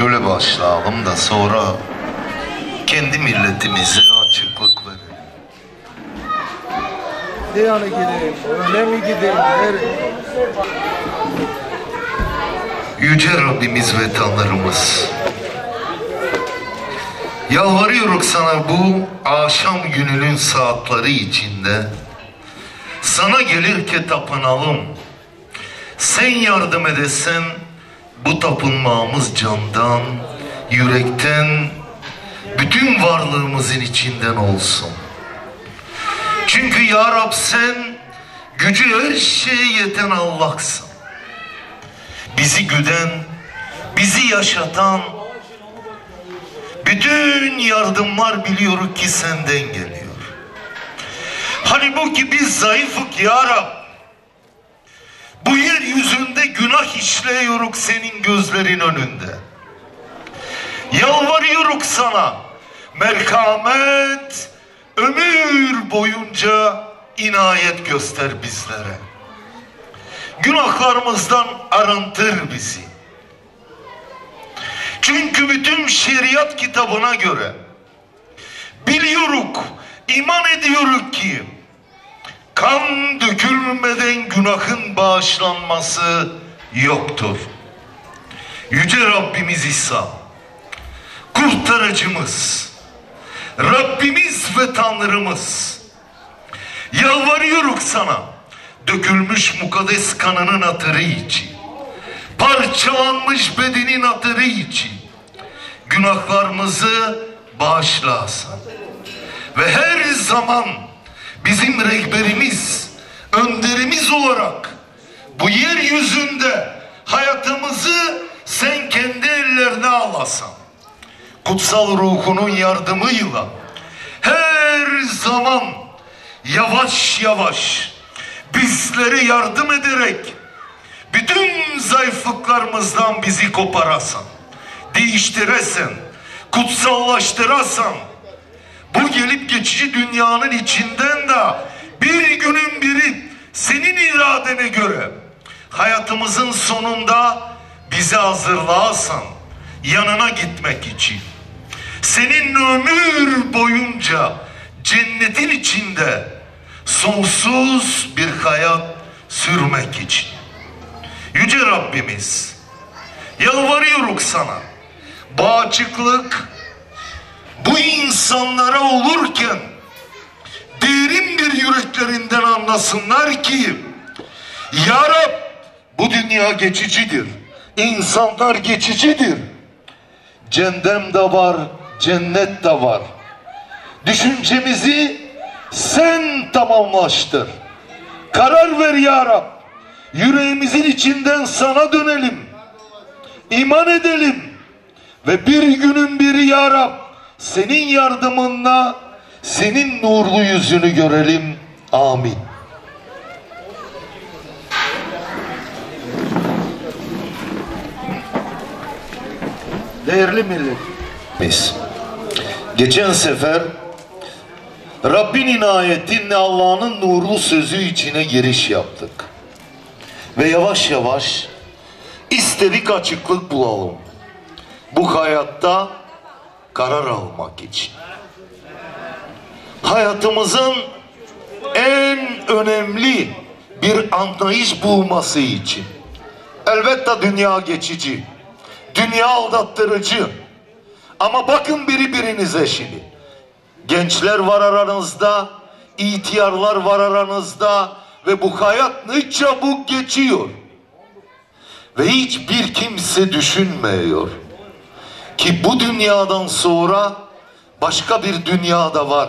öyle başlayalım da sonra kendi milletimize açıklık verelim. Ne yana gideyim? Öyle mi gideyim? Nereye? Yüce Rabbimiz ve Tanrımız. Yalvarıyoruz sana bu akşam gününün saatleri içinde sana gelir ki tapınalım. Sen yardım edesen bu tapınmağımız candan, yürekten, bütün varlığımızın içinden olsun. Çünkü ya Rab sen gücü her şeye yeten Allah'sın. Bizi güden, bizi yaşatan, bütün yardımlar biliyoruz ki senden geliyor. Halbuki biz zayıfık ya Rab. Bu yeryüzünde günah işleyoruz senin gözlerin önünde. Yalvarıyoruz sana. Merhamet ömür boyunca inayet göster bizlere. Günahlarımızdan arıntır bizi. Çünkü bütün şeriat kitabına göre biliyoruz, iman ediyoruz ki kan dökülmeden günahın bağışlanması yoktur. Yüce Rabbimiz İsa, kurtarıcımız, Rabbimiz ve Tanrımız, yalvarıyoruz sana, dökülmüş mukaddes kanının hatırı için, parçalanmış bedenin hatırı için, günahlarımızı bağışlasın. Ve her zaman bizim rehberimiz, önderimiz olarak bu yeryüzünde hayatımızı sen kendi ellerine alasan. Kutsal ruhunun yardımıyla her zaman yavaş yavaş bizlere yardım ederek bütün zayıflıklarımızdan bizi koparasan, değiştiresen, kutsallaştırasan, bu gelip geçici dünyanın içinden de bir günün biri senin iradene göre hayatımızın sonunda bizi hazırlasan yanına gitmek için. Senin ömür boyunca cennetin içinde sonsuz bir hayat sürmek için. Yüce Rabbimiz yalvarıyoruz sana. Bu açıklık bu insanlara olurken derin bir yüreklerinden anlasınlar ki Ya Rab bu dünya geçicidir. İnsanlar geçicidir. Cennem de var, cennet de var. Düşüncemizi sen tamamlaştır. Karar ver ya Rab. Yüreğimizin içinden sana dönelim. İman edelim. Ve bir günün biri ya Rab senin yardımınla senin nurlu yüzünü görelim. Amin. Değerli millet. Biz geçen sefer Rabbin inayetinle Allah'ın nurlu sözü içine giriş yaptık. Ve yavaş yavaş istedik açıklık bulalım. Bu hayatta karar almak için. Hayatımızın en önemli bir anlayış bulması için. Elbette dünya geçici. Dünya aldattırıcı. Ama bakın biri birinize şimdi. Gençler var aranızda, ihtiyarlar var aranızda ve bu hayat ne çabuk geçiyor. Ve hiçbir kimse düşünmüyor ki bu dünyadan sonra başka bir dünyada var.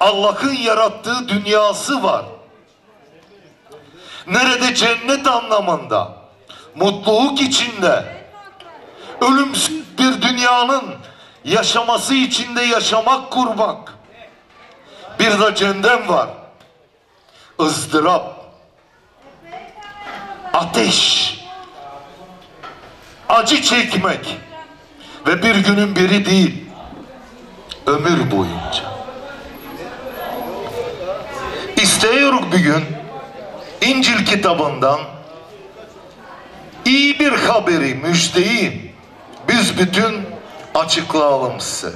Allah'ın yarattığı dünyası var. Nerede cennet anlamında, mutluluk içinde, ölümsüz bir dünyanın yaşaması içinde yaşamak kurmak. Bir de cennet var. ızdırap, ateş, acı çekmek ve bir günün biri değil, ömür boyunca. İstiyoruz bir gün İncil kitabından iyi bir haberi, müjdeyi biz büzbütün açıklayalım size.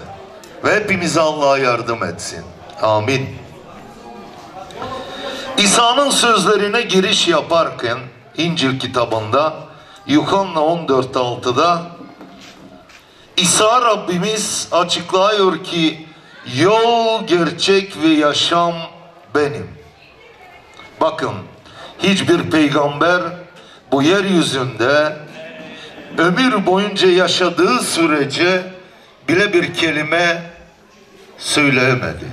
Ve hepimize Allah yardım etsin. Amin. İsa'nın sözlerine giriş yaparken İncil kitabında Yuhanna 14.6'da İsa Rabbimiz açıklıyor ki yol, gerçek ve yaşam benim. Bakın hiçbir peygamber bu yeryüzünde ömür boyunca yaşadığı sürece bile bir kelime söyleyemedi.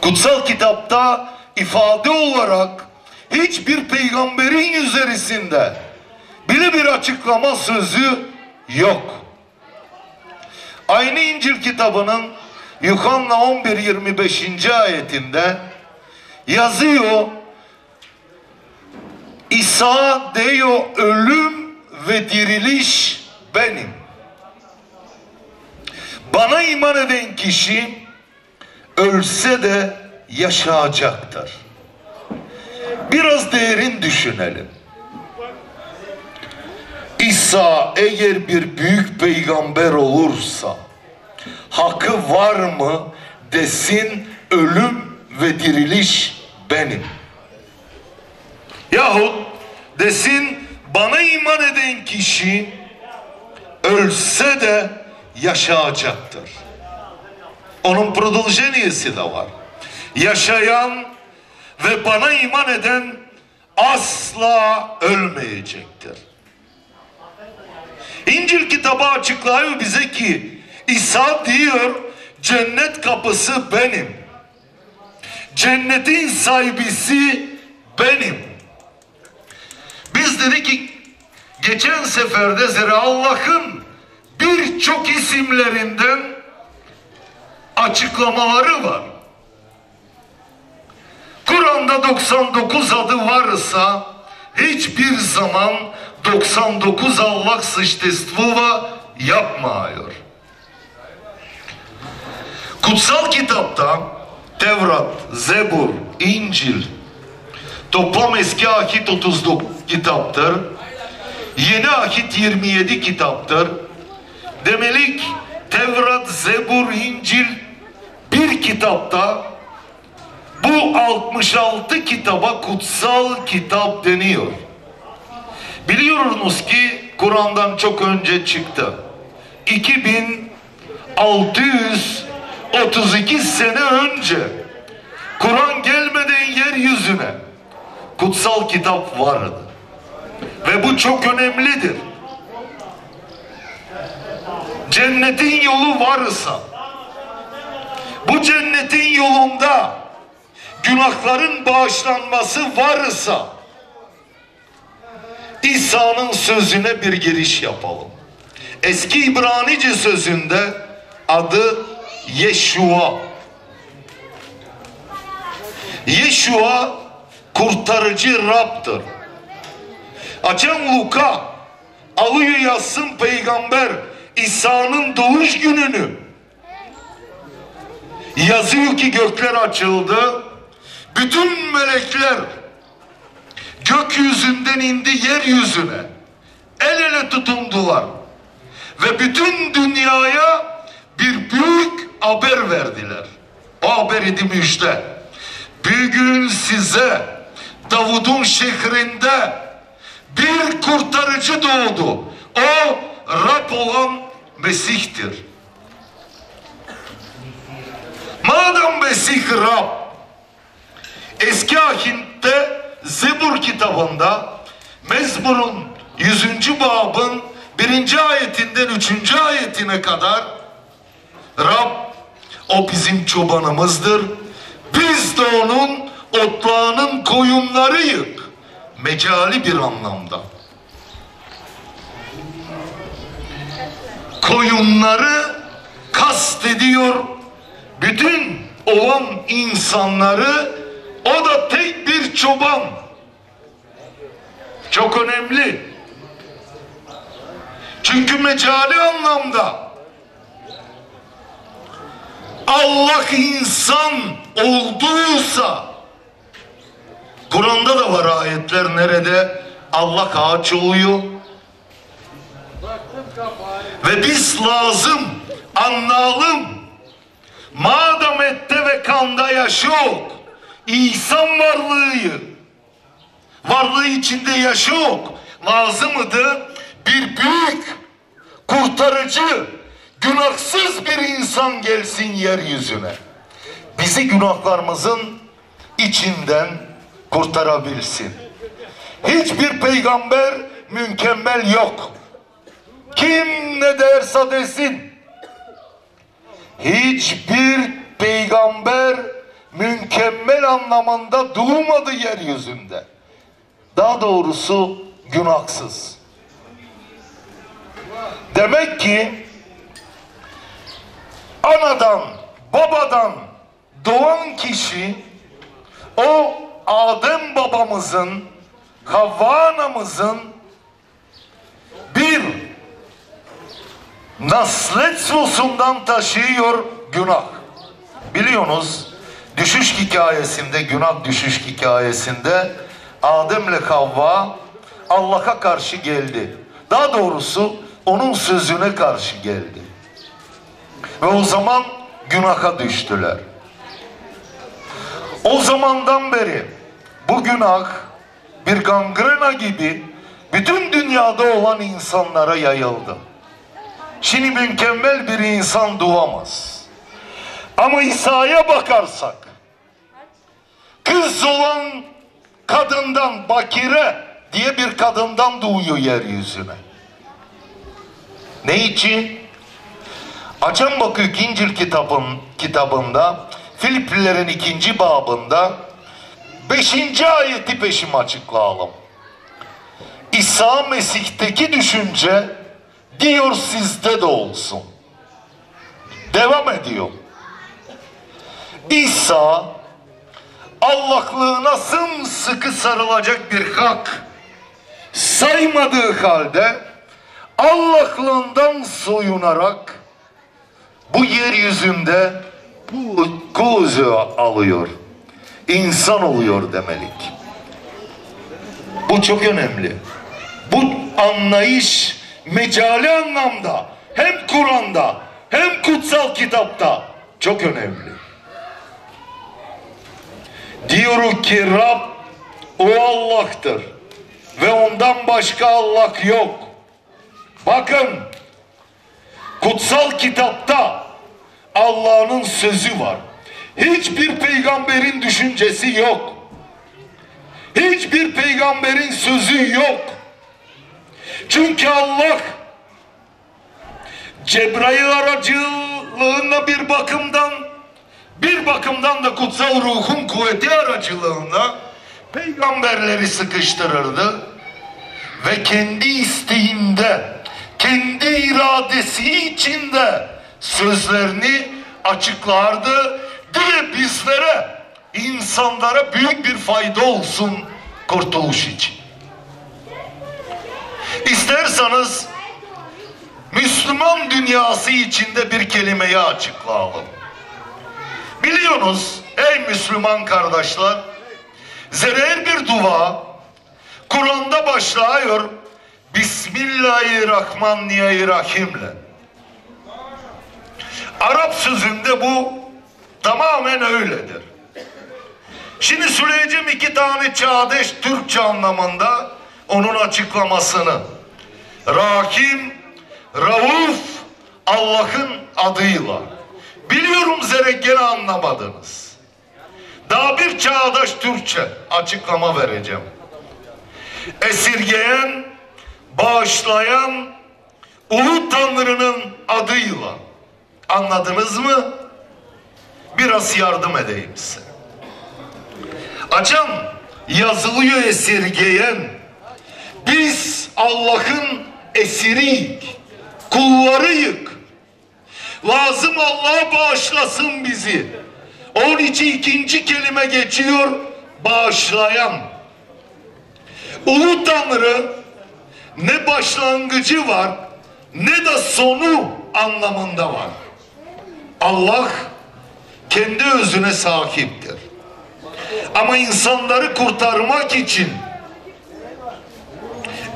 Kutsal kitapta ifade olarak hiçbir peygamberin üzerinde bile bir açıklama sözü yok. Aynı İncil kitabının Yuhanna 11-25. ayetinde yazıyor İsa diyor ölüm ve diriliş benim. Bana iman eden kişi ölse de yaşayacaktır. Biraz derin düşünelim. İsa eğer bir büyük peygamber olursa hakkı var mı desin ölüm ve diriliş benim. Yahut desin bana iman eden kişi ölse de yaşayacaktır. Onun prodoljeniyesi de var. Yaşayan ve bana iman eden asla ölmeyecektir. İncil kitabı açıklıyor bize ki İsa diyor cennet kapısı benim. Cennetin sahibisi benim. Biz dedik ki geçen seferde zira Allah'ın birçok isimlerinden açıklamaları var. Kur'an'da 99 adı varsa hiçbir zaman 99 Allah sıçtestva yapmıyor. Kutsal kitapta Tevrat, Zebur, İncil, toplam eski ahit 39 kitaptır. Yeni ahit 27 kitaptır. Demelik Tevrat, Zebur, İncil bir kitapta bu 66 kitaba kutsal kitap deniyor. Biliyorsunuz ki Kur'an'dan çok önce çıktı. 2632 sene önce Kur'an gelmeden yeryüzüne kutsal kitap vardı. Ve bu çok önemlidir. Cennetin yolu varsa bu cennetin yolunda günahların bağışlanması varsa İsa'nın sözüne bir giriş yapalım. Eski İbranice sözünde adı Yeşua. Yeşua kurtarıcı Rab'dır. Açan Luka alıyor yazsın peygamber İsa'nın doğuş gününü. Yazıyor ki gökler açıldı. Bütün melekler gökyüzünden indi yeryüzüne. El ele tutundular. Ve bütün dünyaya bir büyük haber verdiler. O haber idi müjde. Bugün size Davud'un şehrinde bir kurtarıcı doğdu. O Rab olan Mesih'tir. Madem Mesih Rab eski ahinde Zebur kitabında Mezmur'un 100. babın birinci ayetinden üçüncü ayetine kadar Rab o bizim çobanımızdır. Biz de onun otlağının koyunlarıyık. Mecali bir anlamda. Koyunları kast ediyor. Bütün olan insanları o da tek bir çoban. Çok önemli. Çünkü mecali anlamda Allah insan olduysa Kur'an'da da var ayetler nerede Allah ağaç oluyor Ve biz lazım anlayalım. Madem ette ve kanda yaşıyor. İnsan varlığı. Varlığı içinde yaşıyor. Lazımdı bir büyük kurtarıcı, günahsız bir insan gelsin yeryüzüne. Bizi günahlarımızın içinden kurtarabilsin. Hiçbir peygamber mükemmel yok. Kim ne derse desin. Hiçbir peygamber mükemmel anlamında doğmadı yeryüzünde. Daha doğrusu günahsız. Demek ki anadan, babadan doğan kişi o Adem babamızın, Havva anamızın bir naslet sosundan taşıyor günah. Biliyorsunuz düşüş hikayesinde, günah düşüş hikayesinde Adem'le Havva Allah'a karşı geldi. Daha doğrusu onun sözüne karşı geldi. Ve o zaman günaha düştüler. O zamandan beri bu günah bir gangrena gibi bütün dünyada olan insanlara yayıldı. Şimdi mükemmel bir insan doğamaz. Ama İsa'ya bakarsak kız olan kadından Bakire diye bir kadından doğuyor yeryüzüne. Ne için? Açan bakıyor İncil kitabın, kitabında Filiplilerin ikinci babında beşinci ayeti peşim açıklayalım. İsa Mesih'teki düşünce diyor sizde de olsun. Devam ediyor. İsa Allah'lığına sımsıkı sarılacak bir hak saymadığı halde Allah'lığından soyunarak bu yeryüzünde bu kuzu alıyor. İnsan oluyor demelik. Bu çok önemli. Bu anlayış mecali anlamda hem Kur'an'da hem kutsal kitapta çok önemli. Diyor ki Rab o Allah'tır ve ondan başka Allah yok. Bakın kutsal kitapta Allah'ın sözü var. Hiçbir peygamberin düşüncesi yok. Hiçbir peygamberin sözü yok. Çünkü Allah Cebrail aracılığında bir bakımdan bir bakımdan da kutsal ruhun kuvveti aracılığında peygamberleri sıkıştırırdı ve kendi isteğinde kendi iradesi içinde sözlerini açıklardı diye bizlere insanlara büyük bir fayda olsun kurtuluş için. İsterseniz Müslüman dünyası içinde bir kelimeyi açıklayalım. Biliyorsunuz ey Müslüman kardeşler zerel bir dua Kur'an'da başlıyor Bismillahirrahmanirrahim'le. Arap sözünde bu tamamen öyledir. Şimdi söyleyeceğim iki tane çağdaş Türkçe anlamında onun açıklamasını. Rahim, Rauf Allah'ın adıyla. Biliyorum zerek gene anlamadınız. Daha bir çağdaş Türkçe açıklama vereceğim. Esirgeyen, bağışlayan, Ulu Tanrı'nın adıyla. Anladınız mı? Biraz yardım edeyim size. Açan yazılıyor esirgeyen. Biz Allah'ın esiriyik, kullarıyık. Lazım Allah bağışlasın bizi. Onun için ikinci kelime geçiyor, bağışlayan. Ulu Tanrı ne başlangıcı var ne de sonu anlamında var. Allah kendi özüne sahiptir. Ama insanları kurtarmak için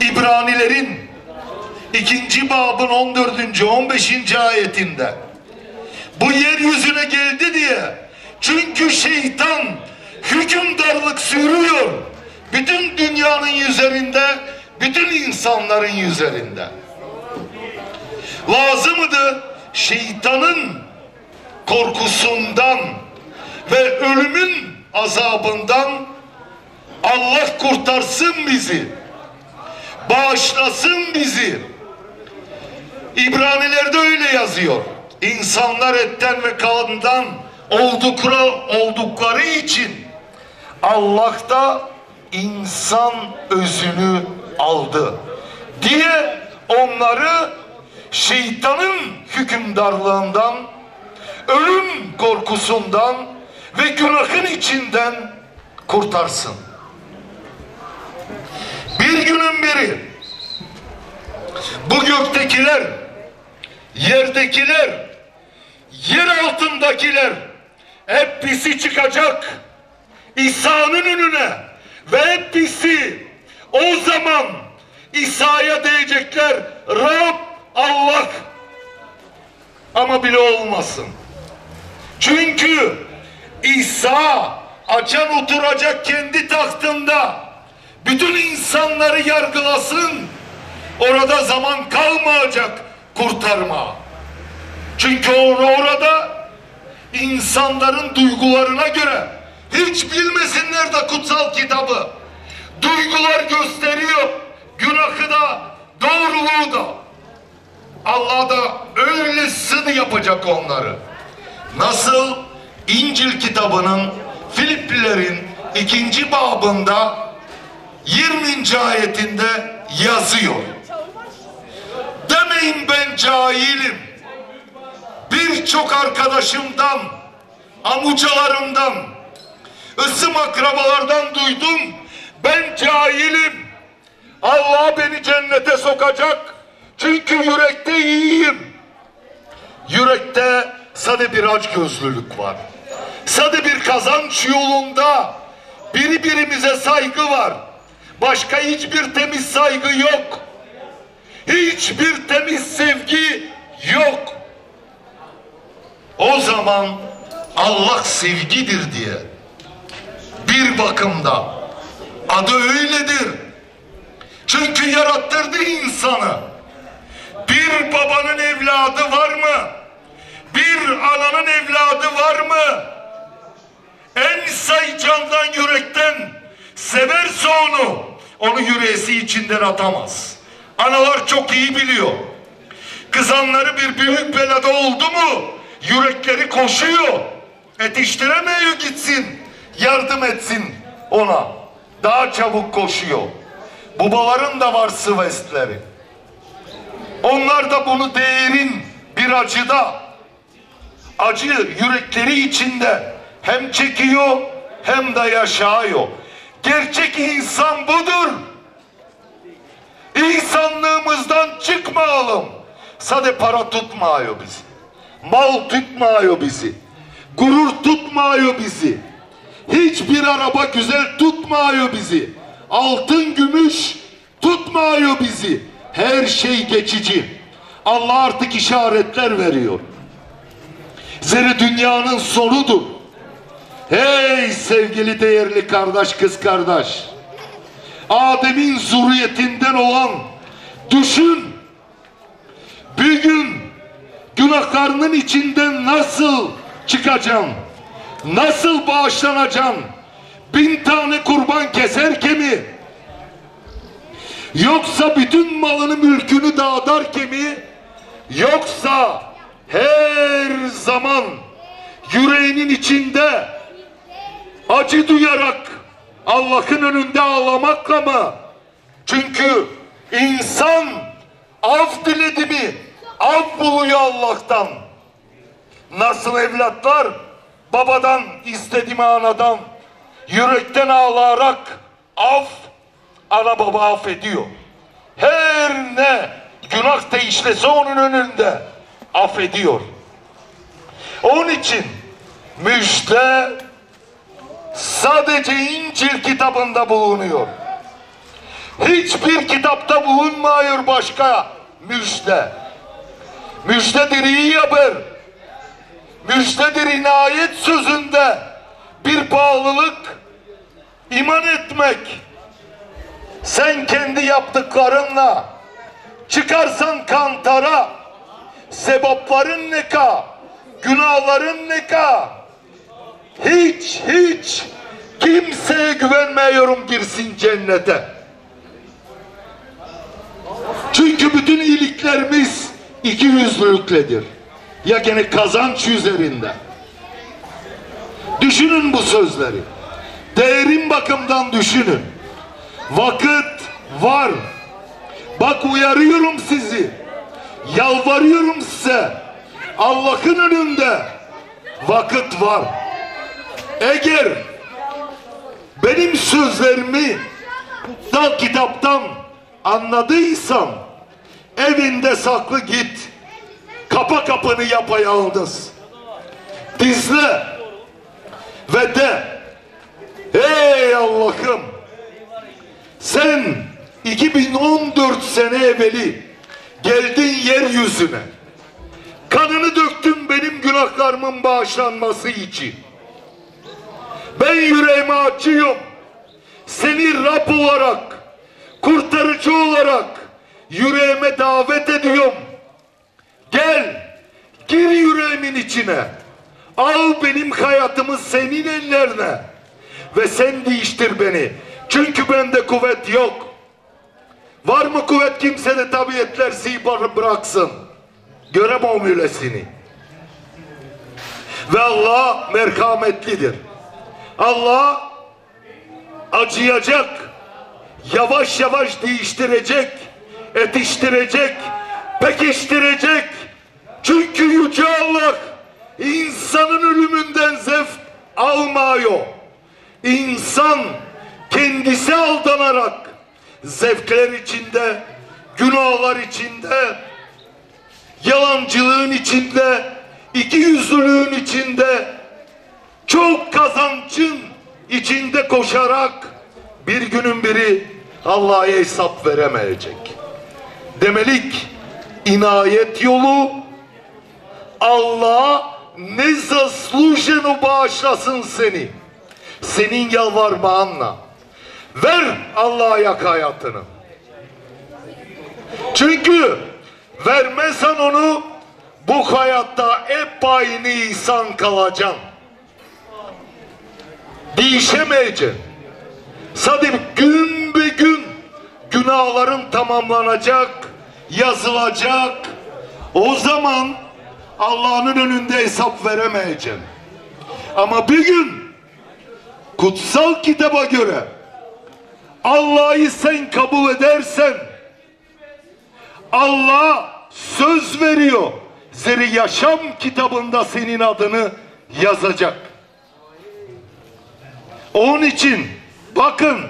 İbranilerin ikinci babın 14. 15. ayetinde bu yeryüzüne geldi diye çünkü şeytan hükümdarlık sürüyor bütün dünyanın üzerinde bütün insanların üzerinde lazımdı şeytanın korkusundan ve ölümün azabından Allah kurtarsın bizi bağışlasın bizi İbranilerde öyle yazıyor İnsanlar etten ve kandan oldukları, oldukları için Allah da insan özünü aldı diye onları şeytanın hükümdarlığından ölüm korkusundan ve günahın içinden kurtarsın. Bir günün biri bu göktekiler, yerdekiler, yer altındakiler hepsi çıkacak İsa'nın önüne ve hepsi o zaman İsa'ya diyecekler Rab Allah ama bile olmasın. Çünkü İsa açan oturacak kendi tahtında bütün insanları yargılasın. Orada zaman kalmayacak kurtarma. Çünkü orada insanların duygularına göre hiç bilmesinler de kutsal kitabı. Duygular gösteriyor. Günahı da doğruluğu da. Allah da öylesini yapacak onları. Nasıl İncil kitabının Filiplilerin ikinci babında 20. ayetinde yazıyor. Demeyin ben cahilim. Birçok arkadaşımdan, amucalarımdan, ısım akrabalardan duydum. Ben cahilim. Allah beni cennete sokacak. Çünkü yürekte iyiyim. Yürekte sade bir aç gözlülük var. Sade bir kazanç yolunda birbirimize saygı var. Başka hiçbir temiz saygı yok. Hiçbir temiz sevgi yok. O zaman Allah sevgidir diye bir bakımda adı öyledir. Çünkü yarattırdı insanı. Bir babanın evladı var mı? Bir ananın evladı var mı? En say candan yürekten severse onu, onu yüreği içinden atamaz. Analar çok iyi biliyor. Kızanları bir büyük belada oldu mu yürekleri koşuyor. Yetiştiremiyor gitsin. Yardım etsin ona. Daha çabuk koşuyor. Babaların da var sıvestleri. Onlar da bunu değerin bir acıda acı yürekleri içinde hem çekiyor hem de yaşıyor. Gerçek insan budur. İnsanlığımızdan çıkmayalım. Sade para tutmuyor bizi. Mal tutmuyor bizi. Gurur tutmuyor bizi. Hiçbir araba güzel tutmuyor bizi. Altın gümüş tutmuyor bizi. Her şey geçici. Allah artık işaretler veriyor. Zeri dünyanın sonudur. Hey sevgili değerli kardeş kız kardeş. Adem'in zürriyetinden olan düşün. Bir gün günahlarının içinden nasıl çıkacaksın? Nasıl bağışlanacaksın? Bin tane kurban keser mi? Yoksa bütün malını mülkünü dağıtar mi? Yoksa her zaman yüreğinin içinde acı duyarak Allah'ın önünde ağlamakla mı? Çünkü insan af diledi mi? Af buluyor Allah'tan. Nasıl evlatlar babadan istediğimi anadan yürekten ağlayarak af ana baba affediyor. Her ne günah da işlese onun önünde affediyor. Onun için müjde sadece İncil kitabında bulunuyor. Hiçbir kitapta bulunmuyor başka müjde. Müjdedir iyi haber. Müjdedir inayet sözünde bir bağlılık iman etmek. Sen kendi yaptıklarınla çıkarsan kantara sebapların ne ka günahların ne ka hiç hiç kimseye güvenmiyorum girsin cennete. Çünkü bütün iyiliklerimiz iki yüzlülükledir. Ya gene kazanç üzerinde. Düşünün bu sözleri. Değerin bakımdan düşünün. Vakit var. Bak uyarıyorum sizi. Yalvarıyorum size. Allah'ın önünde vakit var. Eğer benim sözlerimi kutsal kitaptan anladıysan evinde saklı git. Kapa kapını yapayalnız. Dizle ve de Ey Allah'ım sen 2014 sene evveli geldin yeryüzüne kanını döktün benim günahlarımın bağışlanması için ben yüreğimi açıyorum seni Rab olarak kurtarıcı olarak yüreğime davet ediyorum gel gir yüreğimin içine al benim hayatımı senin ellerine ve sen değiştir beni. Çünkü bende kuvvet yok. Var mı kuvvet kimsede tabiatler sibar bıraksın. Göremem öylesini. Ve Allah merhametlidir. Allah acıyacak. Yavaş yavaş değiştirecek. Etiştirecek. Pekiştirecek. Çünkü Yüce Allah insanın ölümünden zevk almıyor. İnsan kendisi aldanarak zevkler içinde, günahlar içinde, yalancılığın içinde, iki yüzlülüğün içinde, çok kazancın içinde koşarak bir günün biri Allah'a hesap veremeyecek. Demelik inayet yolu Allah ne zasluženu bağışlasın seni senin yalvarmağınla. Ver Allah'a yak hayatını. Çünkü vermezsen onu bu hayatta hep aynı insan kalacaksın. Değişemeyeceksin. Sadece gün be gün günahların tamamlanacak, yazılacak. O zaman Allah'ın önünde hesap veremeyeceksin. Ama bir gün kutsal kitaba göre Allah'ı sen kabul edersen Allah söz veriyor. Seni yaşam kitabında senin adını yazacak. Onun için bakın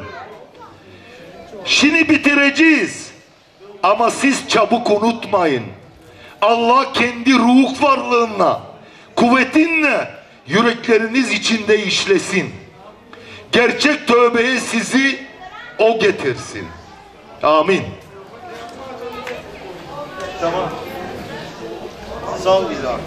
şimdi bitireceğiz. Ama siz çabuk unutmayın. Allah kendi ruh varlığına, kuvvetinle yürekleriniz içinde işlesin. Gerçek tövbeye sizi o getirsin. Amin. Tamam. Sağ ol İlhan.